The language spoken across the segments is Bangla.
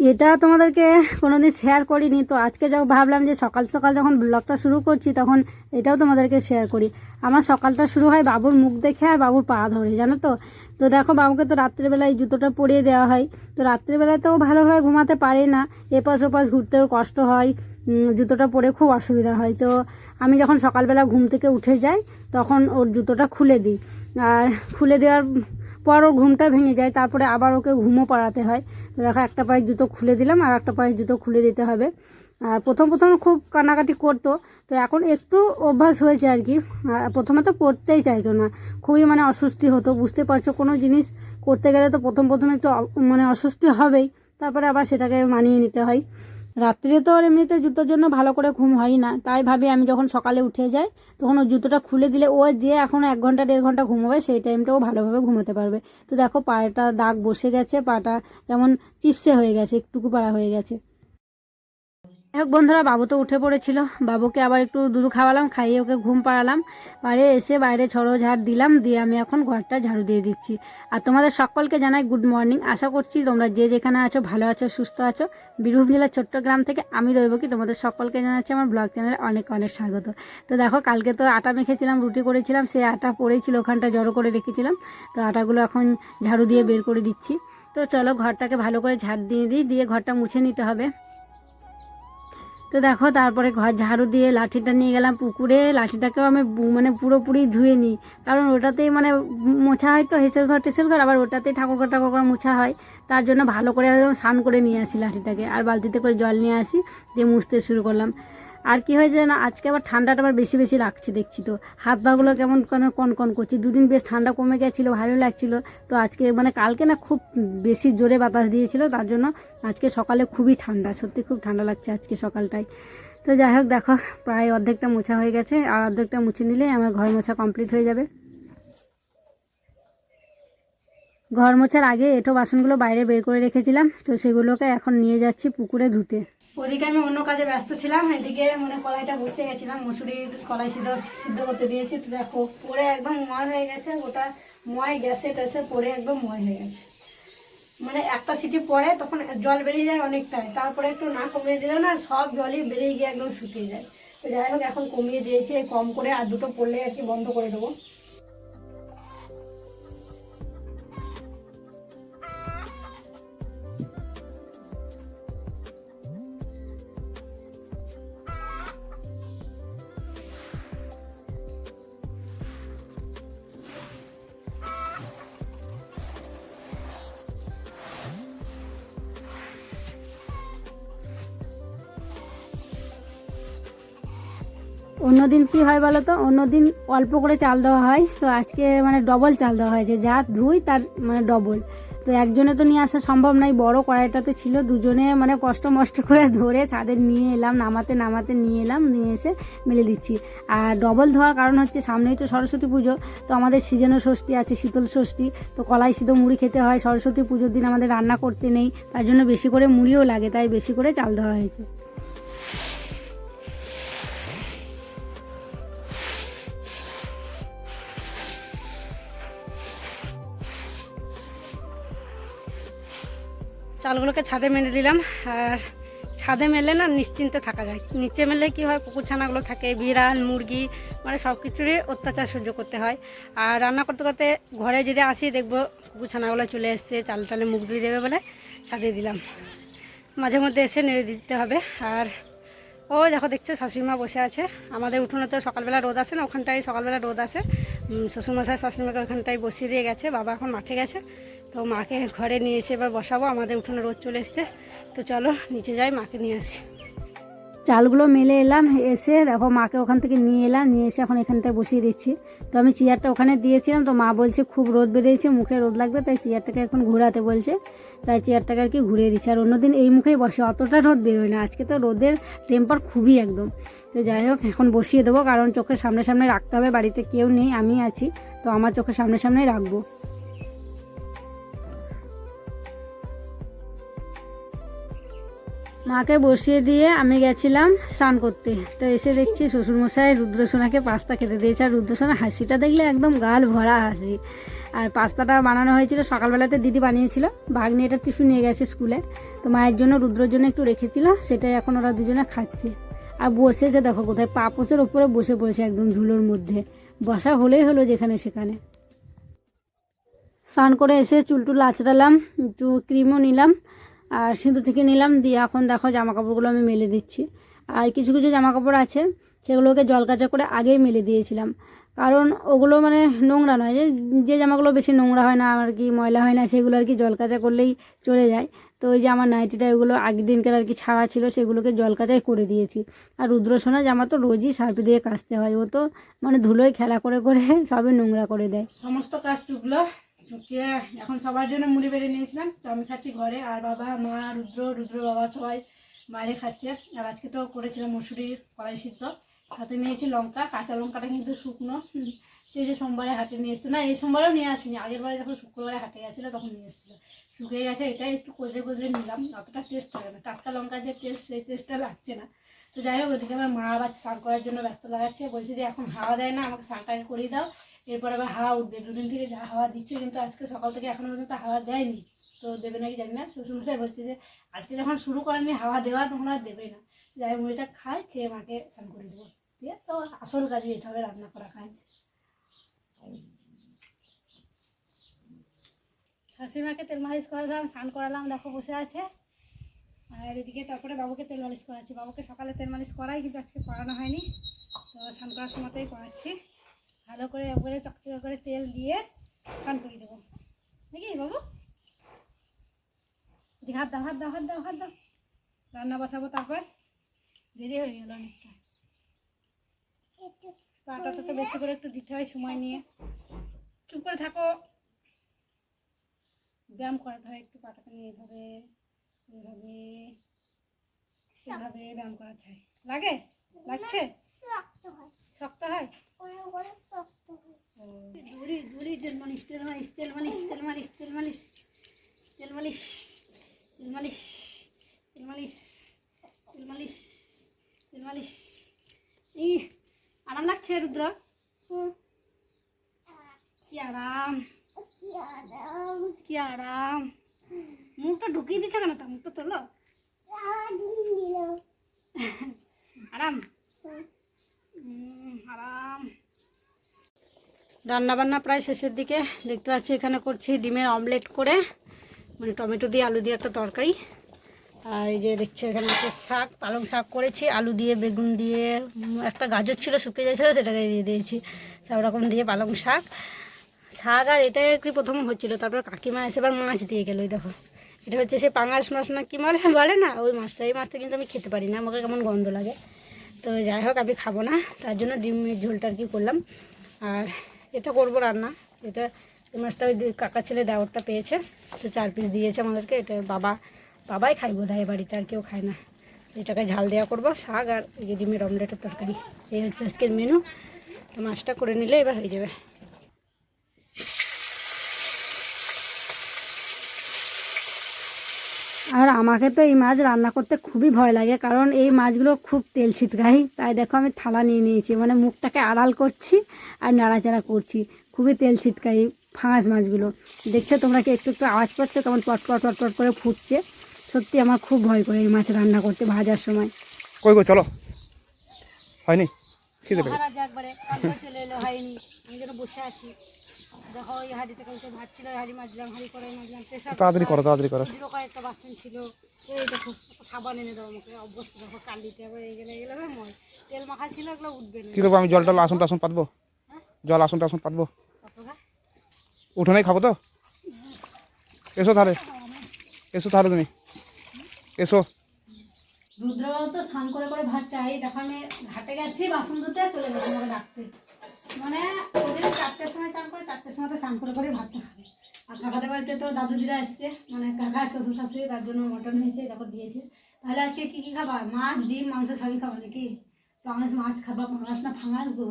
এটা তোমাদেরকে কোনোদিন শেয়ার করিনি, তো আজকে যাও ভাবলাম যে সকাল সকাল যখন ব্লগটা শুরু করছি তখন এটাও তোমাদেরকে শেয়ার করি। আমার সকালটা শুরু হয় বাবুর মুখ দেখে আর বাবুর পা ধরে, জানো তো? তো দেখো বাবুকে তো রাত্রেবেলায় জুতোটা পরিয়ে দেওয়া হয়। তো রাত্রেবেলায় তো ভালোভাবে ঘুমাতে পারে না, এপাশ ওপাশ ঘুরতেও কষ্ট হয় জুতোটা পরে খুব অসুবিধা হয়। তো আমি যখন সকালবেলা ঘুম থেকে উঠে যাই, তখন ওর জুতোটা খুলে দিই। আর খুলে দেওয়ার পর ওর ঘুমটা ভেঙে যায়, তারপরে আবার ওকে ঘুমও পাড়াতে হয়। তো দেখো, একটা পায়ের জুতো খুলে দিলাম আর একটা পায়ের জুতো খুলে দিতে হবে। আর প্রথম প্রথম খুব কান্নাকাটি করতো, তো এখন একটু অভ্যাস হয়েছে আর কি। প্রথমে তো পড়তেই চাইতো না, খুবই মানে অস্বস্তি হতো। বুঝতে পারছ, কোনো জিনিস করতে গেলে তো প্রথম প্রথম একটু মানে অস্বস্তি হবেই, তারপরে আবার সেটাকে মানিয়ে নিতে হয়। রাত্রিরে তো আর এমনিতে জুতোর জন্য ভালো করে ঘুম হয় না। তাই ভাবি আমি যখন সকালে উঠে যাই, তখন ওই জুতোটা খুলে দিলে ও যে এখন এক ঘণ্টা, দেড় ঘণ্টা ঘুমোবে, সেই টাইমটাও ভালোভাবে ঘুমোতে পারবে। তো দেখো পায়েটা দাগ বসে গেছে, পাটা যেমন চিপসে হয়ে গেছে, একটুকু পাড়া হয়ে গেছে। হোক বন্ধুরা, বাবু তো উঠে পড়েছিল। বাবুকে আবার একটু দুধ খাওয়ালাম, খাইয়ে ওকে ঘুম পাড়ালাম। পাড়ে এসে বাইরে ছড়ো ঝাড় দিলাম, দিয়ে আমি এখন ঘরটা ঝাড়ু দিয়ে দিচ্ছি। আর তোমাদের সকলকে জানাই গুড মর্নিং আশা করছি তোমরা যে যেখানে আছো, ভালো আছো, সুস্থ আছো। বীরভূম জেলার ছোট্ট গ্রাম থেকে আমি রইব কি, তোমাদের সকলকে জানাচ্ছি আমার ব্লগ চ্যানেলে অনেক অনেক স্বাগত। তো দেখো, কালকে তো আটা মেখেছিলাম, রুটি করেছিলাম, সেই আটা পড়েছিল, ওখানটা জড়ো করে রেখেছিলাম। তো আটাগুলো এখন ঝাড়ু দিয়ে বের করে দিচ্ছি। তো চলো, ঘরটাকে ভালো করে ঝাড় দিয়ে দিই, দিয়ে ঘরটা মুছে নিতে হবে। তো দেখো, তারপরে ঘর ঝাড়ু দিয়ে লাঠিটা নিয়ে গেলাম পুকুরে। লাঠিটাকেও আমি মানে পুরোপুরি ধুয়ে নিই। কারণ ওটাতেই মানে মোছা হয় তো, হেসেল ঘর টেসেল ঘর, আবার ওটাতেই ঠাকুর ঘর ঠাকুর ঘর মোছা হয়। তার জন্য ভালো করে স্নান করে নিয়ে আসি লাঠিটাকে। আর বালতিতে করে জল নিয়ে আসি, দিয়ে মুছতে শুরু করলাম। আর কি হয়েছে না, আজকে আবার ঠান্ডাটা আবার বেশি বেশি লাগছে, দেখছি তো। হাত পাগুলো কেমন কেন, কন করছে। দুদিন বেশ ঠান্ডা কমে গেছিল, ভালো লাগছিল। তো আজকে মানে কালকে না খুব বেশি জোরে বাতাস দিয়েছিল, তার জন্য আজকে সকালে খুবই ঠান্ডা, সত্যি খুব ঠান্ডা লাগছে আজকে সকালটায়। তো যাই হোক, দেখো, প্রায় অর্ধেকটা মোছা হয়ে গেছে, আর অর্ধেকটা মুছে নিলেই আমার ঘর মোছা কমপ্লিট হয়ে যাবে। ঘর মোছার আগে এঁটো বাসনগুলো বাইরে বের করে রেখেছিলাম, তো সেগুলোকে এখন নিয়ে যাচ্ছি পুকুরে ধুতে। ওদিকে আমি অন্য কাজে ব্যস্ত ছিলাম, এদিকে মানে কলাইটা বসে গেছিলাম মুসুরির কলাই সিদ্ধ সিদ্ধ করতে দিয়েছি। তো দেখো, পরে একদম ময় হয়ে গেছে ওটা ময় গ্যাসে ট্যাসে পরে একদম ময় হয়ে গেছে। মানে একটা সিটি পরে তখন জল বেরিয়ে যায় অনেকটাই, তারপরে একটু না কমিয়ে দিলে না সব জলই বেরিয়ে গিয়ে একদম শুকিয়ে যায়। তো যাই হোক, এখন কমিয়ে দিয়েছি কম করে আর দুটো পড়লে আর কি বন্ধ করে দেবো। অন্যদিন কি হয় বলো তো? অন্যদিন অল্প করে চাল দেওয়া হয়। তো আজকে মানে ডবল চাল দেওয়া হয়েছে। যা ধুই তার মানে ডবল তো একজনে তো নিয়ে আসা সম্ভব নয়। বড় কড়াইটাতে ছিল। দুজনে মানে কষ্ট মষ্ট করে ধরে ছাদে নিয়ে এলাম। নামাতে নামাতে নিয়ে এলাম। নিয়ে এসে মেলে দিচ্ছি। আর ডবল ধোয়ার কারণ হচ্ছে, সামনেই তো সরস্বতী পুজো। তো আমাদের সিজনের ষষ্ঠী আছে, শীতল ষষ্ঠী। তো কলাই সিদ্ধ মুড়ি খেতে হয়। সরস্বতী পুজোর দিন আমাদের রান্না করতে নেই। তার জন্য বেশি করে মুড়িও লাগে। তাই বেশি করে চাল দেওয়া হয়েছে। চালগুলোকে ছাদে মেলে দিলাম। আর ছাদে মেলে না, নিশ্চিন্তে থাকা যায়। নিচে মেলে কি হয় কুকুর ছানাগুলো থাকে, বিড়াল, মুরগি মানে সব কিছুরই অত্যাচার সহ্য করতে হয়। আর রান্না করতে করতে ঘরে যদি আসি, দেখব কুকুর ছানাগুলো চলে এসছে, চাল টালে মুখ ধুয়ে দেবে বলে ছাদে দিলাম। মাঝে মধ্যে এসে নেড়ে দিতে হবে। আর ও দেখো, দেখছ, শাশুড়িমা বসে আছে। আমাদের উঠোনে তো সকালবেলা রোদ আসে না, ওখানটায় সকালবেলা রোদ আসে। শ্বশুরমশাই, শাশুড়িমাকে ওখানটায় বসিয়ে দিয়ে গেছে, বাবা এখন মাঠে গেছে, তো মাকে ঘরে নিয়ে এসে এবার বসাবো, আমাদের উঠোনে রোদ চলে এসছে, তো চলো নিচে যাই, মাকে নিয়ে আসি। চালগুলো মেলে এলাম, এসে দেখো মাকে ওখান থেকে নিয়ে এলাম, নিয়ে এসে এখন এখানটায় বসিয়ে দিচ্ছি। তো আমি চেয়ারটা ওখানে দিয়েছিলাম, তো মা বলছে, খুব রোদ বেরিয়েছে মুখে রোদ লাগবে, তাই চেয়ারটাকে এখন ঘোরাতে বলছে। তাই চেয়ারটাকে আর কি ঘুরিয়ে দিচ্ছে। আর অন্যদিন এই মুখেই বসে, অতটা রোদ বেরোয় না। আজকে তো রোদের টেম্পার খুবই একদম। তো যাই হোক, এখন বসিয়ে দেবো, কারণ চোখের সামনে সামনে রাখতে হবে। বাড়িতে কেউ নেই, আমি আছি। তো আমার চোখের সামনে সামনেই রাখব। মাকে বসিয়ে দিয়ে আমি গেছিলাম স্নান করতে। তো এসে দেখছি শ্বশুরমশাই রুদ্রসোনাকে পাস্তা খেতে দিয়েছে। আর রুদ্রসোনা হাসিটা দেখলে একদম গাল ভরা হাসি। আর পাস্তাটা বানানো হয়েছিল, সকালবেলাতে দিদি বানিয়েছিল। ভাগ্নি এটা টিফিন নিয়ে গেছে স্কুলে। তো মায়ের জন্য, রুদ্রর জন্য একটু রেখেছিল, সেটাই এখন ওরা দুজনে খাচ্ছে। আর বসেছে দেখো কোথায়, পাপোসের ওপরে বসে পড়েছে একদম ধুলোর মধ্যে। বসা হলেই হলো যেখানে সেখানে। স্নান করে এসে চুল টুল আঁচড়ালাম, একটু ক্রিমও নিলাম, আর সিঁদুর থেকে নিলাম, দিয়ে এখন দেখো জামা কাপড়গুলো আমি মেলে দিচ্ছি। আর কিছু কিছু জামা কাপড় আছে, সেগুলোকে জল কাচা করে আগেই মেলে দিয়েছিলাম। কারণ ওগুলো মানে নোংরা নয়, যে যে জামাগুলো বেশি নোংরা হয় না, আর কি ময়লা হয় না, সেগুলো আর কি জল কাচা করলেই চলে যায়। তো ওই যে আমার নাইটিটা ওগুলো আগের দিনকার আর কি ছাড়া ছিল, সেগুলোকে জল কাচাই করে দিয়েছি। আর রুদ্রসোনা জামা তো রোজই সার্ফ দিয়ে কাচতে হয়, ও তো মানে ধুলোয় খেলা করে করে সবই নোংরা করে দেয়। সমস্ত কাজ চুকলো, চুকিয়ে এখন সবার জন্য মুড়ি বেড়ে নিয়েছিলাম, তো আমি খাচ্ছি ঘরে, আর বাবা, মা, রুদ্র রুদ্র বাবা সবাই বাইরে খাচ্ছে। আর আজকে তো করেছিলাম মুসুরির কড়াই সিদ্ধ। সাথে নিয়েছি লঙ্কা, কাঁচা লঙ্কাটা কিন্তু শুকনো। সে যে সোমবারে হাটে নিয়ে এসছে, না, এই সোমবারেও নিয়ে আসিনি, আগের বারে যখন শুক্রবারে হাটে গেছিল তখন নিয়ে এসেছিল। শুকিয়ে গেছে, এটাই একটু কজলে কজলে নিলাম অতটা টেস্ট হবে না। টাটকা লঙ্কার যে টেস্ট সেই টেস্টটা লাগছে না। তো যাই হোক, ওদিকে আমার মা আবার স্নান করার জন্য ব্যস্ত লাগাচ্ছে, বলছে যে এখন হাওয়া দেয় না, আমাকে স্নানটাকে করিয়ে দাও। এরপর আবার হাওয়া উঠবে। দুদিন থেকে যা হাওয়া দিচ্ছে, কিন্তু আজকে সকাল থেকে এখনও পর্যন্ত হাওয়া দেয়নি। তো দেবে নাকি জানি না। শ্বশুরমশাই বলছে যে, আজকে যখন শুরু করেনি হাওয়া দেওয়া তখন আর দেবে না। যাই মুড়িটা খাই, খেয়ে মাকে স্নান করে দেবো। দিয়ে তো আসল কাজে যেতে হবে, রান্না করা কাজ। শাশুড়িমাকে তেল মালিশ করালাম, স্নান করালাম, দেখো বসে আছে। আর এদিকে তারপরে বাবুকে তেল মালিশ করাচ্ছি। বাবুকে সকালে তেল মালিশ করাই, কিন্তু আজকে করানো হয়নি। তো স্নান করার সময়তেই করাচ্ছি। ভালো করে একবারে চকচকে করে তেল দিয়ে স্নান করিয়ে দেবো। নাকি বাবু? এদিকে হাত দাও হাত দাও হাত দাও হাত দাও। রান্না বসাবো তারপর? দেরি হয়ে গেল অনেকটা। পাটাটা তো বেশি করে একটু দিতে হয় সময় নিয়ে। চুপ করে থাকো। ব্যায়াম করাতে হয় একটু, পাটাকে নিয়ে এভাবে এভাবে এভাবে ব্যায়াম করাতে হয়। লাগে? লাগছে? শক্ত হয়? দূরি দূরি তেল মালিশ তেল মালিশ তেল মালিশ তেল মালিশ তেল মালিশ তেল মালিশ। তেল ই আরাম লাগছে রুদ্র? কি আরাম কি আরাম। মুখটা ঢুকিয়ে দিচ্ছে কেন মুখটা আরাম। আরাম। রান্না বান্না প্রায় শেষের দিকে। দেখতে পাচ্ছি এখানে করছি ডিমের অমলেট করে। মানে টমেটো দিয়ে, আলু দিয়ে একটা তরকারি। আর এই যে দেখছি, এখানে হচ্ছে শাক, পালং শাক করেছি। আলু দিয়ে, বেগুন দিয়ে একটা গাজর ছিল, শুকিয়ে যাচ্ছিল সেটাকে দিয়ে দিয়েছি। সব রকম দিয়ে পালং শাক। শাক আর আর কি প্রথম হচ্ছিল? তারপর কাকিমা এসে এবার মাছ দিয়ে গেল ওই দেখো। এটা হচ্ছে সে পাঙাশ মাছ না কি বলে বলে না, ওই মাছটা। এই মাছটা কিন্তু আমি খেতে পারি না, আমাকে কেমন গন্ধ লাগে। তো যাই হোক, আমি খাব না। তার জন্য ডিমের ঝোলটা আর কি করলাম। আর এটা করব রান্না। এটা এই মাছটা ওই কাকা ছেলে দেওয়ারটা পেয়েছে। তো চার পিস দিয়েছে আমাদেরকে। এটা বাবা, বাবাই খাই বোধ হয় বাড়িতে, আর কেউ খায় না। এটাকে ঝাল দেওয়া করব, শাক আর এই ডিমের অমলেটের তরকারি। এই হচ্ছে আজকের মেনু তো মাছটা করে নিলে এবার হয়ে যাবে। আর আমাকে তো এই মাছ রান্না করতে খুবই ভয় লাগে, কারণ এই মাছগুলো খুব তেল ছিটকাই তাই দেখো আমি থালা নিয়ে নিয়েছি। মানে মুখটাকে আড়াল করছি আর নাড়াচাড়া করছি। খুবই তেল ছিটকাই ফাঁস মাছগুলো। দেখছ তোমরা কি একটু একটু আওয়াজ পাচ্ছ কেমন পটপট পটপট করে ফুটছে? সত্যি আমার খুব ভয় করে এই মাছ রান্না করতে ভাজার সময়। কই কই চলো। হয়নি? খিদে পেয়ে একবারে চলে এলো হয়নি। আমি যেন বসে আছি। দেখো ওই হাঁড়িতে ভাত ছিল হাঁড়ি মাজলাম হাঁড়ি করে মাজলাম। তাড়াতাড়ি করো তাড়াতাড়ি করো। কয়েকটা বাসন ছিল। এই দেখো সাবান এনে দাও আমাকে। অবস্থা দেখো কালিতে আবার এইগুলো এগুলো ময়। তেল মাখা ছিল এগুলো উঠবে করব আমি জল টল আসন টাসন পাতবো জল আসন টাসন পাতবো উঠোনেই খাব তো? এসো তাহলে। এসো তাহলে তুমি। এসো। রুদ্রবাবু তো স্নান করে করে ভাত চাই। দেখো আমি ঘাটে গেছি বাসন ধুতে চলে গেছি আমাকে ডাকতে। মানে ওদের চারটের সময় চান করে চারটের সময় তো স্নান করে করে ভাতটা খাবে। আর কাকাদের বাড়িতে তো দাদু দিদা এসছে। মানে কাকা শ্বশুর শাশুড়ি তার জন্য মটন হয়েছে তারপর দিয়েছে। তাহলে আজকে কি কি খাবা? মাছ ডিম মাংস সবই খাবা নাকি? পাঙাশ মাছ খাবা পাঙাশ না ফাঙাস গো?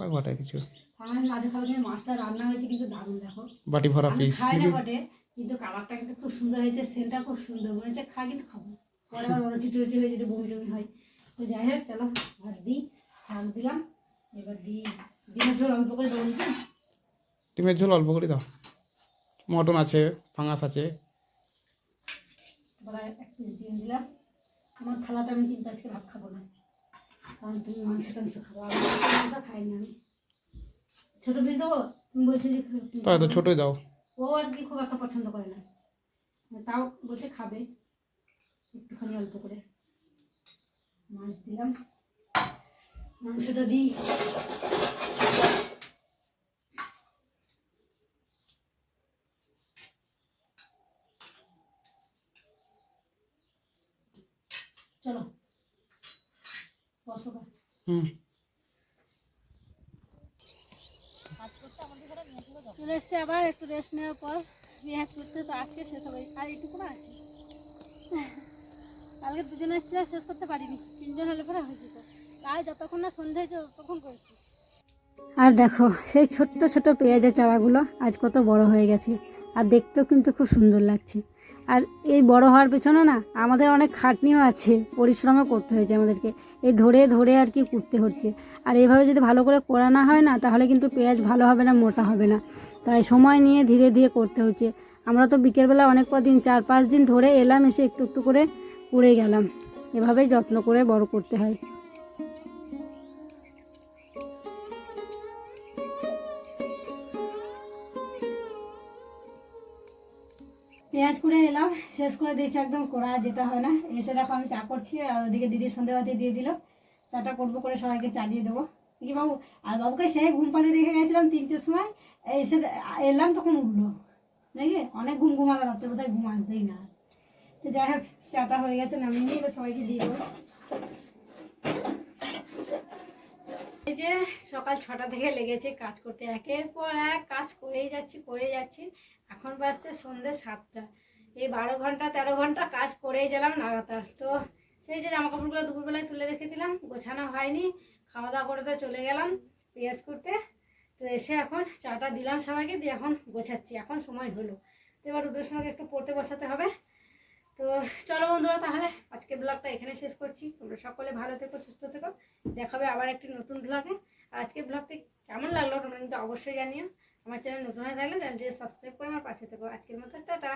ওই ঘটায় কিছু। ফাঙাস মাছ খাবা কিন্তু মাছটা রান্না হয়েছে কিন্তু দারুণ দেখো। বাটি ভরা পিস খাই না বটে কিন্তু কালারটা কিন্তু খুব সুন্দর হয়েছে সেন্টটা খুব সুন্দর। মনে হচ্ছে খাই কিন্তু খাব। পরে আবার বড় চিটু চিটু হয়ে যদি বমি টমি হয়। তো যাই হোক চলো ভাত দিই শাক দিলাম এবার দিই ডিমের ঝোল অল্প করে দেবো ডিমের ঝোল অল্প করে দাও। মটন আছে ফাঙাস আছে। এক পিস ডিম দিলাম। আমার থালাতে আমি কিন্তু আজকে ভাত খাব না। কারণ তুমি মাংস টাংস খাব আমি মাংস খাইনি আমি। ছোটো পিস দেবো? তুমি বলছি যে তাই তো। ছোটোই দাও। ও আর কি খুব একটা পছন্দ করে না। তাও বলছে খাবে। একটুখানি অল্প করে। মাছ দিলাম। মাংসটা দিই। চলো। বসো। হুম। চলে এসছে আবার, একটু রেস্ট নেওয়ার পর রিহাজ করতে। তো আজকে শেষ হবে। আর এইটুকু না আছে। কালকে দুজন এসছে শেষ করতে পারিনি। তিনজন হলে পরে হয়ে যেত। তাই যতক্ষণ না সন্ধে হয়েছে, ততক্ষণ করেছি। আর দেখো, সেই ছোট্ট ছোট পেঁয়াজের চারাগুলো আজ কত বড় হয়ে গেছে। আর দেখতেও কিন্তু খুব সুন্দর লাগছে। আর এই বড় হওয়ার পেছনে না আমাদের অনেক খাটনিও আছে, পরিশ্রমও করতে হয়েছে আমাদেরকে। এই ধরে ধরে আর কি করতে হচ্ছে। আর এইভাবে যদি ভালো করে করা না হয় না, তাহলে কিন্তু পেঁয়াজ ভালো হবে না, মোটা হবে না। তাই সময় নিয়ে ধীরে ধীরে করতে হচ্ছে। আমরা তো বিকেলবেলা অনেক কদিন, চার পাঁচ দিন ধরে এলাম, এসে একটু একটু করে কুড়ে গেলাম। এভাবেই যত্ন করে বড় করতে হয়। পেঁয়াজ করে এলাম, শেষ করে দিয়েছি একদম কড়া, যেটা হয় না। এসে দেখো আমি চা করছি, আর ওদিকে দিদি সন্ধ্যেবাতি দিয়ে দিল। চাটা করব করে সবাইকে চা দিয়ে দেবো। কি বাবু, আর বাবুকে সেই ঘুম পাড়িয়ে রেখে গেছিলাম তিনটের সময়, এসে এলাম তখন উঠল। নাকি অনেক ঘুম ঘুমালো, রাত্রে বোধহয় ঘুম আসবেই না। তো যাই হোক, চাটা হয়ে গেছে, নামিয়ে নিয়ে এবার সবাইকে দিয়ে দেবো। এই যে সকাল ছটা থেকে লেগেছে কাজ করতে, একের পর এক কাজ করেই যাচ্ছি করেই যাচ্ছি। এখন বাজছে সন্ধ্যে সাতটা। এই বারো ঘণ্টা, তেরো ঘণ্টা কাজ করেই গেলাম লাগাতার। তো সেই যে জামা কাপড়গুলো দুপুরবেলায় তুলে রেখেছিলাম, গোছানো হয়নি। খাওয়া দাওয়া করে তো চলে গেলাম পেঁয়াজ করতে তো এসে এখন চাটা দিলাম সবাইকে, দিয়ে এখন গোছাচ্ছি। এখন সময় হলো। তো এবার ওদের সঙ্গে একটু পড়তে বসাতে হবে। তো চলো বন্ধুরা, তাহলে আজকে ব্লগটা এখানে শেষ করছি। তোমরা সকলে ভালো থেকো, সুস্থ থেকো। দেখাবে আবার একটি নতুন ব্লগে। আজকে ব্লগটি কেমন লাগল তোমরা কিন্তু অবশ্যই জানিও। আমার চ্যানেল নতুন হয়ে থাকলে চ্যানেলটি সাবস্ক্রাইব করে আমার পাশে থেকো। আজকের মতো টাটা।